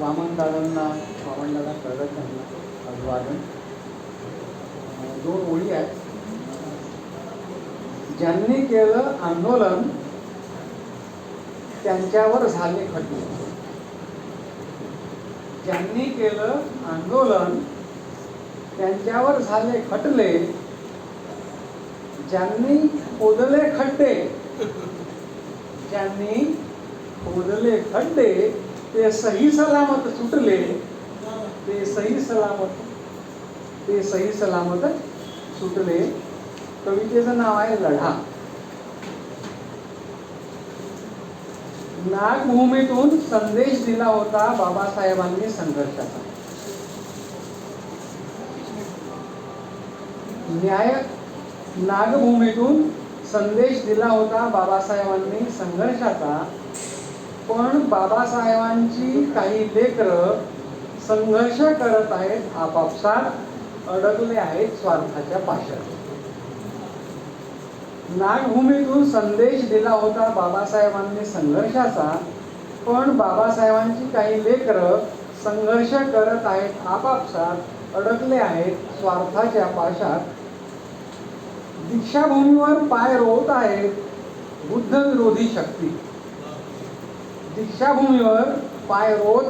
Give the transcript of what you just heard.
वामन दादांना वामन दादा कळत त्यांना अभिवादन दोन ओळी आहेत. ज्यांनी केलं आंदोलन त्यांच्यावर झाले खटले. ज्यांनी केलं आंदोलन त्यांच्यावर झाले खटले. ज्यांनी खोदले खड्डे ज्यांनी खोदले खड्डे ते सही सलामत सुटले. ते सही सलामत ते सही सलामत सुटले. कवितेचं नाव आहे लढा. नागभूमीतून संदेश दिला होता बाबासाहेबांनी संघर्षाचा. न्याय नागभूमीतून संदेश दिला होता बाबासाहेबांनी संघर्षाचा. पण बाबासाहेबांची काही लेकरं संघर्ष करत आहेत आपापसात अडकले आहेत स्वार्थाच्या पाशात. नागभूमीतून संदेश दिला होता बाबासाहेबांनी संघर्षाचा पण बाबासाहेबांची काही लेकरं संघर्ष करत आहेत आपापसात अडकले आहेत स्वार्थाच्या पाशात. दीक्षाभूमीवर पाय रोवत आहेत बुद्ध विरोधी शक्ती. दीक्षाभूमीवर पाय रोवत